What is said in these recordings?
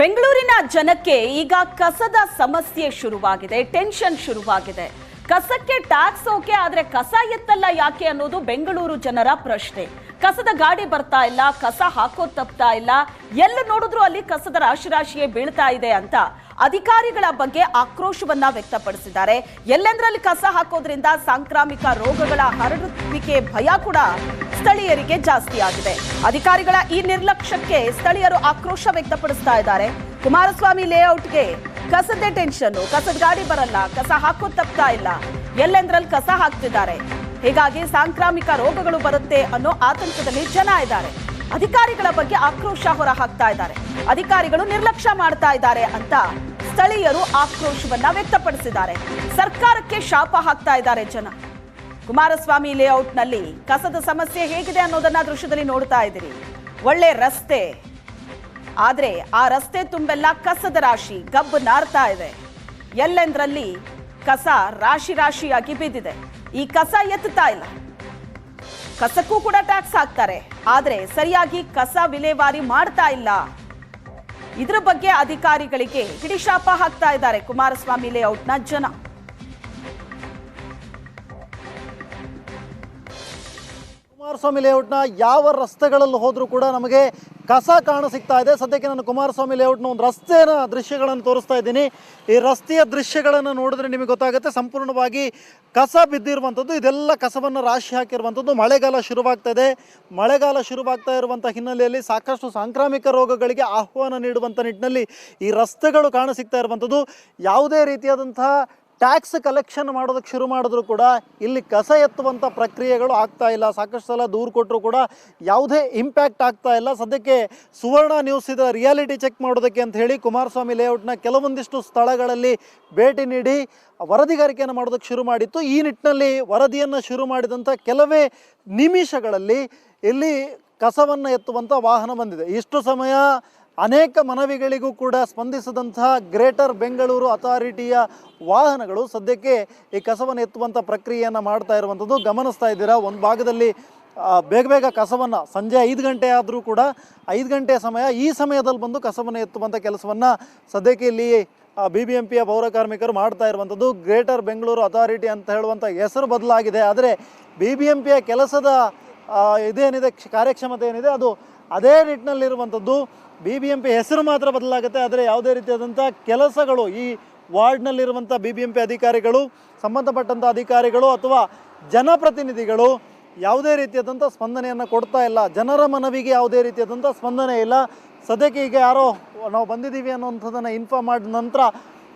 ಬೆಂಗಳೂರಿನ ಜನಕ್ಕೆ ಈಗ ಕಸದ ಸಮಸ್ಯೆ ಶುರುವಾಗಿದೆ ಟೆನ್ಷನ್ ಶುರುವಾಗಿದೆ. ಕಸಕ್ಕೆ ಟ್ಯಾಕ್ಸ್ ಓಕೆ ಆದ್ರೆ ಕಸ ಎತ್ತಲ್ಲ ಯಾಕೆ ಅನ್ನೋದು ಬೆಂಗಳೂರು ಜನರ ಪ್ರಶ್ನೆ. ಕಸದ ಗಾಡಿ ಬರ್ತಾ ಇಲ್ಲ, ಕಸ ಹಾಕೋದ್ ತಪ್ತಾ ಇಲ್ಲ, ಎಲ್ಲ ನೋಡಿದ್ರು ಅಲ್ಲಿ ಕಸದ ರಾಶಿ ರಾಶಿಯೇ ಬೀಳ್ತಾ ಇದೆ ಅಂತ ಅಧಿಕಾರಿಗಳ ಬಗ್ಗೆ ಆಕ್ರೋಶವನ್ನ ವ್ಯಕ್ತಪಡಿಸಿದ್ದಾರೆ. ಎಲ್ಲೆಂದ್ರಲ್ಲಿ ಕಸ ಹಾಕೋದ್ರಿಂದ ಸಾಂಕ್ರಾಮಿಕ ರೋಗಗಳ ಹರಡುವಿಕೆ ಭಯ ಕೂಡ ಸ್ಥಳೀಯರಿಗೆ ಜಾಸ್ತಿ ಆಗಿದೆ. ಅಧಿಕಾರಿಗಳ ಈ ನಿರ್ಲಕ್ಷ್ಯಕ್ಕೆ ಸ್ಥಳೀಯರು ಆಕ್ರೋಶ ವ್ಯಕ್ತಪಡಿಸ್ತಾ ಇದ್ದಾರೆ. ಕುಮಾರಸ್ವಾಮಿ ಲೇಔಟ್ಗೆ ಕಸದ ಟೆನ್ಷನ್ ಕಸದ ಗಾಡಿ ಬರಲ್ಲ, ಕಸ ಹಾಕೋ ತಪ್ತಾ ಇಲ್ಲ. ಎಲ್ಲೆಂದ್ರಲ್ಲಿ ಕಸ ಹಾಕ್ತಿದ್ದಾರೆ? ಹೀಗಾಗಿ ಸಾಂಕ್ರಾಮಿಕ ರೋಗಗಳು ಬರುತ್ತೆ ಅನ್ನೋ ಆತಂಕದಲ್ಲಿ ಜನ ಇದ್ದಾರೆ. ಅಧಿಕಾರಿಗಳ ಬಗ್ಗೆ ಆಕ್ರೋಶ ಹೊರ ಹಾಕ್ತಾ ಇದ್ದಾರೆ. ಅಧಿಕಾರಿಗಳು ನಿರ್ಲಕ್ಷ್ಯ ಮಾಡ್ತಾ ಇದ್ದಾರೆ ಅಂತ ಸ್ಥಳೀಯರು ಆಕ್ರೋಶವನ್ನ ವ್ಯಕ್ತಪಡಿಸಿದ್ದಾರೆ. ಸರ್ಕಾರಕ್ಕೆ ಶಾಪ ಹಾಕ್ತಾ ಇದ್ದಾರೆ ಜನ. ಕುಮಾರಸ್ವಾಮಿ ಲೇಔಟ್ನಲ್ಲಿ ಕಸದ ಸಮಸ್ಯೆ ಹೇಗಿದೆ ಅನ್ನೋದನ್ನ ದೃಶ್ಯದಲ್ಲಿ ನೋಡ್ತಾ ಇದ್ದೀರಿ. ಒಳ್ಳೆ ರಸ್ತೆ ಆದ್ರೆ ಆ ರಸ್ತೆ ತುಂಬೆಲ್ಲ ಕಸದ ರಾಶಿ, ಗಬ್ಬು ನಾರ್ತಾ ಇದೆ. ಎಲ್ಲೆಂದ್ರಲ್ಲಿ ಕಸ ರಾಶಿ ರಾಶಿಯಾಗಿ ಬಿದ್ದಿದೆ. ಈ ಕಸ ಎತ್ತುತ್ತಾ ಇಲ್ಲ. ಕಸಕ್ಕೂ ಕೂಡ ಟ್ಯಾಕ್ಸ್ ಹಾಕ್ತಾರೆ. ಆದರೆ ಸರಿಯಾಗಿ ಕಸ ವಿಲೇವಾರಿ ಮಾಡ್ತಾ ಇಲ್ಲ. ಇದ್ರ ಬಗ್ಗೆ ಅಧಿಕಾರಿಗಳಿಗೆ ಹಿಡಿಶಾಪ ಹಾಕ್ತಾ ಇದ್ದಾರೆ ಕುಮಾರಸ್ವಾಮಿ ಲೇಔಟ್ನ ಜನ. ಕುಮಾರಸ್ವಾಮಿ ಲೇಔಟ್ನ ಯಾವ ರಸ್ತೆಗಳಲ್ಲಿ ಹೋದರೂ ಕೂಡ ನಮಗೆ ಕಸ ಕಾಣ ಸಿಗ್ತಾ ಇದೆ. ಸದ್ಯಕ್ಕೆ ನಾನು ಕುಮಾರಸ್ವಾಮಿ ಲೇಔಟ್ನ ಒಂದು ರಸ್ತೆಯ ದೃಶ್ಯಗಳನ್ನು ತೋರಿಸ್ತಾ ಇದ್ದೀನಿ. ಈ ರಸ್ತೆಯ ದೃಶ್ಯಗಳನ್ನು ನೋಡಿದ್ರೆ ನಿಮಗೆ ಗೊತ್ತಾಗುತ್ತೆ, ಸಂಪೂರ್ಣವಾಗಿ ಕಸ ಬಿದ್ದಿರುವಂಥದ್ದು, ಇದೆಲ್ಲ ಕಸವನ್ನು ರಾಶಿ ಹಾಕಿರುವಂಥದ್ದು. ಮಳೆಗಾಲ ಶುರುವಾಗ್ತಾ ಇದೆ. ಮಳೆಗಾಲ ಶುರುವಾಗ್ತಾ ಇರುವಂಥ ಹಿನ್ನೆಲೆಯಲ್ಲಿ ಸಾಕಷ್ಟು ಸಾಂಕ್ರಾಮಿಕ ರೋಗಗಳಿಗೆ ಆಹ್ವಾನ ನೀಡುವಂಥ ನಿಟ್ಟಿನಲ್ಲಿ ಈ ರಸ್ತೆಗಳು ಕಾಣ ಸಿಗ್ತಾ ಇರುವಂಥದ್ದು. ಯಾವುದೇ ರೀತಿಯಾದಂತಹ ಟ್ಯಾಕ್ಸ್ ಕಲೆಕ್ಷನ್ ಮಾಡೋದಕ್ಕೆ ಶುರು ಮಾಡಿದ್ರು ಕೂಡ ಇಲ್ಲಿ ಕಸ ಎತ್ತುವಂಥ ಪ್ರಕ್ರಿಯೆಗಳು ಆಗ್ತಾ ಇಲ್ಲ. ಸಾಕಷ್ಟು ಸಲ ದೂರು ಕೊಟ್ಟರು ಕೂಡ ಯಾವುದೇ ಇಂಪ್ಯಾಕ್ಟ್ ಆಗ್ತಾ ಇಲ್ಲ. ಸದ್ಯಕ್ಕೆ ಸುವರ್ಣ ನ್ಯೂಸ್ ಇದರ ರಿಯಾಲಿಟಿ ಚೆಕ್ ಮಾಡೋದಕ್ಕೆ ಅಂತ ಹೇಳಿ ಕುಮಾರಸ್ವಾಮಿ ಲೇಔಟ್ನ ಕೆಲವೊಂದಿಷ್ಟು ಸ್ಥಳಗಳಲ್ಲಿ ಭೇಟಿ ನೀಡಿ ವರದಿಗಾರಿಕೆಯನ್ನು ಮಾಡೋದಕ್ಕೆ ಶುರು ಮಾಡಿತ್ತು. ಈ ನಿಟ್ಟಿನಲ್ಲಿ ವರದಿಯನ್ನು ಶುರು ಮಾಡಿದಂಥ ಕೆಲವೇ ನಿಮಿಷಗಳಲ್ಲಿ ಇಲ್ಲಿ ಕಸವನ್ನು ಎತ್ತುವಂಥ ವಾಹನ ಬಂದಿದೆ. ಇಷ್ಟು ಸಮಯ ಅನೇಕ ಮನವಿಗಳಿಗೂ ಕೂಡ ಸ್ಪಂದಿಸಿದಂತಹ ಗ್ರೇಟರ್ ಬೆಂಗಳೂರು ಅಥಾರಿಟಿಯ ವಾಹನಗಳು ಸದ್ಯಕ್ಕೆ ಈ ಕಸವನ್ನು ಎತ್ತುವಂಥ ಪ್ರಕ್ರಿಯೆಯನ್ನು ಮಾಡ್ತಾ ಇರುವಂಥದ್ದು. ಗಮನಿಸ್ತಾ ಇದ್ದೀರಾ? ಒಂದು ಭಾಗದಲ್ಲಿ ಬೇಗ ಬೇಗ ಕಸವನ್ನು, ಸಂಜೆ ಐದು ಗಂಟೆ ಆದರೂ ಕೂಡ ಐದು ಗಂಟೆ ಸಮಯ ಈ ಸಮಯದಲ್ಲಿ ಬಂದು ಕಸವನ್ನು ಎತ್ತುವಂಥ ಕೆಲಸವನ್ನು ಸದ್ಯಕ್ಕೆ ಇಲ್ಲಿ ಬಿ ಬಿ ಎಂ ಪಿಯ ಪೌರ ಕಾರ್ಮಿಕರು ಮಾಡ್ತಾ ಇರುವಂಥದ್ದು. ಗ್ರೇಟರ್ ಬೆಂಗಳೂರು ಅಥಾರಿಟಿ ಅಂತ ಹೇಳುವಂಥ ಹೆಸರು ಬದಲಾಗಿದೆ. ಆದರೆ ಬಿ ಬಿ ಎಂ ಪಿಯ ಕೆಲಸದ ಇದೇನಿದೆ ಕ್ಷ- ಕಾರ್ಯಕ್ಷಮತೆ ಏನಿದೆ? ಅದು ಅದೇ ನಿಟ್ಟಿನಲ್ಲಿರುವಂಥದ್ದು. ಬಿ ಬಿ ಎಂ ಪಿ ಹೆಸರು ಮಾತ್ರ ಬದಲಾಗುತ್ತೆ. ಆದರೆ ಯಾವುದೇ ರೀತಿಯಾದಂಥ ಕೆಲಸಗಳು ಈ ವಾರ್ಡ್ನಲ್ಲಿರುವಂಥ ಬಿ ಬಿ ಎಂ ಪಿ ಅಧಿಕಾರಿಗಳು, ಸಂಬಂಧಪಟ್ಟಂಥ ಅಧಿಕಾರಿಗಳು ಅಥವಾ ಜನಪ್ರತಿನಿಧಿಗಳು ಯಾವುದೇ ರೀತಿಯಾದಂಥ ಸ್ಪಂದನೆಯನ್ನು ಕೊಡ್ತಾ ಇಲ್ಲ. ಜನರ ಮನವಿಗೆ ಯಾವುದೇ ರೀತಿಯಾದಂಥ ಸ್ಪಂದನೆ ಇಲ್ಲ. ಸದ್ಯಕ್ಕೆ ಈಗ ಯಾರೋ ನಾವು ಬಂದಿದ್ದೀವಿ ಅನ್ನೋಂಥದ್ದನ್ನು ಇನ್ಫಾರ್ಮ್ ಮಾಡಿದ ನಂತರ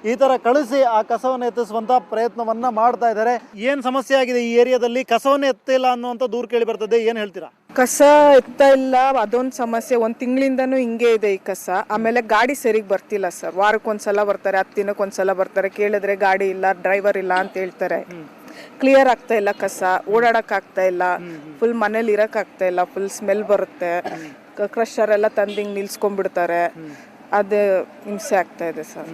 ಈ ಥರ ಕಳಿಸಿ ಆ ಕಸವನ್ನು ಎತ್ತಿಸುವಂಥ ಪ್ರಯತ್ನವನ್ನು ಮಾಡ್ತಾ ಇದ್ದಾರೆ. ಏನು ಸಮಸ್ಯೆ ಆಗಿದೆ ಈ ಏರಿಯಾದಲ್ಲಿ? ಕಸವನ್ನು ಎತ್ತಿಲ್ಲ ಅನ್ನುವಂಥ ದೂರು ಕೇಳಿ ಬರ್ತದೆ. ಏನು ಹೇಳ್ತೀರಾ? ಕಸ ಎತ್ತ ಇಲ್ಲ ಅದೊಂದು ಸಮಸ್ಯೆ. ಒಂದು ತಿಂಗಳಿಂದನೂ ಹಿಂಗೆ ಇದೆ ಈ ಕಸ. ಆಮೇಲೆ ಗಾಡಿ ಸರಿಗೆ ಬರ್ತಿಲ್ಲ ಸರ್. ವಾರಕ್ಕೊಂದ್ಸಲ ಬರ್ತಾರೆ ಹತ್ತು ದಿನಕ್ಕೊಂದ್ಸಲ ಬರ್ತಾರೆ. ಕೇಳಿದ್ರೆ ಗಾಡಿ ಇಲ್ಲ ಡ್ರೈವರ್ ಇಲ್ಲ ಅಂತ ಹೇಳ್ತಾರೆ. ಕ್ಲಿಯರ್ ಆಗ್ತಾ ಇಲ್ಲ ಕಸ. ಓಡಾಡಕ್ ಆಗ್ತಾ ಇಲ್ಲ. ಫುಲ್ ಮನೇಲಿ ಇರಕ್ ಆಗ್ತಾ ಇಲ್ಲ. ಫುಲ್ ಸ್ಮೆಲ್ ಬರುತ್ತೆ. ಕ್ರಷರ್ ಎಲ್ಲ ತಂದಿಂಗ್ ನಿಲ್ಸ್ಕೊಂಡ್ಬಿಡ್ತಾರೆ. ಅದು ಹಿಂಸೆ ಆಗ್ತಾ ಇದೆ ಸರ್.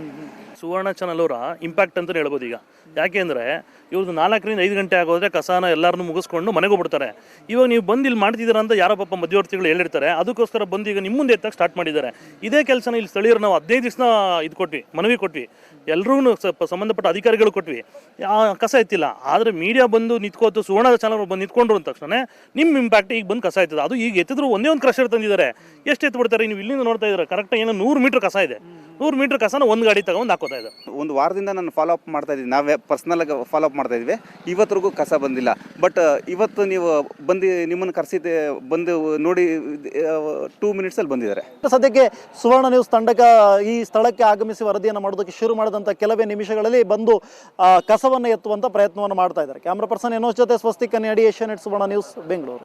ಸುವರ್ಣ ಚಾನಲ್ ಅವರ ಇಂಪ್ಯಾಕ್ಟ್ ಅಂತ ಹೇಳ್ಬೋದು ಈಗ. ಯಾಕೆ ಅಂದರೆ ಇವ್ರದ್ದು ನಾಲ್ಕರಿಂದ ಐದು ಗಂಟೆ ಆಗೋದ್ರೆ ಕಸಾನ ಎಲ್ಲರನ್ನೂ ಮುಗಿಸ್ಕೊಂಡು ಮನೆಗೆ ಹೋಗ್ಬಿಡ್ತಾರೆ. ಇವಾಗ ನೀವು ಬಂದು ಇಲ್ಲಿ ಮಾಡ್ತಿದ್ದೀರಾ ಅಂತ ಯಾರೋ ಪಾಪ ಮಧ್ಯವರ್ತಿಗಳು ಹೇಳಿರ್ತಾರೆ. ಅದಕ್ಕೋಸ್ಕರ ಬಂದು ಈಗ ನಿಮ್ಮ ಮುಂದೆ ಎತ್ತಕ್ಕೆ ಸ್ಟಾರ್ಟ್ ಮಾಡಿದ್ದಾರೆ. ಇದೇ ಕೆಲಸನ ಇಲ್ಲಿ ಸ್ಥಳೀಯರು ನಾವು ಹದಿನೈದು ದಿವಸ ಇದು ಕೊಟ್ವಿ, ಮನವಿ ಕೊಟ್ವಿ. ಎಲ್ಲರೂ ಸ್ವಲ್ಪ ಸಂಬಂಧಪಟ್ಟ ಅಧಿಕಾರಿಗಳು ಕೊಟ್ವಿ. ಕಸ ಎತ್ತಿಲ್ಲ. ಆದರೆ ಮೀಡಿಯಾ ಬಂದು ನಿಂತ್ಕೋತು, ಸುವರ್ಣ ಚಾನಲ್ ಬಂದು ನಿಂತ್ಕೊಂಡ್ರು ಅಂದ ತಕ್ಷಣ ನಿಮ್ಮ ಇಂಪ್ಯಾಕ್ಟ್ ಈಗ ಬಂದು ಕಸ ಆಯ್ತದೆ ಅದು ಈಗ ಎತ್ತಿದ್ರು ಒಂದೇ ಒಂದು ಕ್ರಷರ್ ತಂದಿದ್ದಾರೆ. ಎಷ್ಟು ಎತ್ತು ಬಿಡ್ತಾರೆ ನೀವು ಇಲ್ಲಿಂದ ನೋಡ್ತಾ ಇದ್ದಾರೆ ಕರೆಕ್ಟಾಗಿ ಏನೋ ನೂರು ಮೀಟರ್ ಕಸ ಇದೆ. ನೂರು ಮೀಟರ್ ಕಸನ ಒಂದು ಗಾಡಿ ತಗೊಂಡು ಹಾಕೋತಾ ಇದೆ ಒಂದು ವಾರದಿಂದ ನಾನು ಫಾಲೋ ಅಪ್ ಮಾಡ್ತಾ ಇದ್ದೀನಿ. ನಾವೇ ಪರ್ಸ್ನಲ್ ಆಗಿ ಫಾಲೋ ಅಪ್ ಮಾಡ್ತಾ ಇದ್ವಿ. ಇವತ್ತರೆಗೂ ಕಸ ಬಂದಿಲ್ಲ. ಬಟ್ ಇವತ್ತು ನೀವು ಬಂದು ನಿಮ್ಮನ್ನು ಕರೆಸಿದ್ದೆ, ಬಂದು ನೋಡಿ ಟೂ ಮಿನಿಟ್ಸಲ್ಲಿ ಬಂದಿದ್ದಾರೆ. ಸದ್ಯಕ್ಕೆ ಸುವರ್ಣ ನ್ಯೂಸ್ ತಂಡಕ್ಕೆ ಈ ಸ್ಥಳಕ್ಕೆ ಆಗಮಿಸಿ ವರದಿಯನ್ನು ಮಾಡೋದಕ್ಕೆ ಶುರು ಮಾಡಿದಂಥ ಕೆಲವೇ ನಿಮಿಷಗಳಲ್ಲಿ ಬಂದು ಕಸವನ್ನು ಎತ್ತುವಂಥ ಪ್ರಯತ್ನವನ್ನು ಮಾಡ್ತಾ ಇದ್ದಾರೆ. ಕ್ಯಾಮ್ರಾ ಪರ್ಸನ್ ಎನೋಸ್ ಜೊತೆ ಸ್ವಸ್ತಿ ಕನ್ನಡಿ ಏಷ್ಯಾನೆಟ್ ಸುವರ್ಣ ನ್ಯೂಸ್ ಬೆಂಗಳೂರು.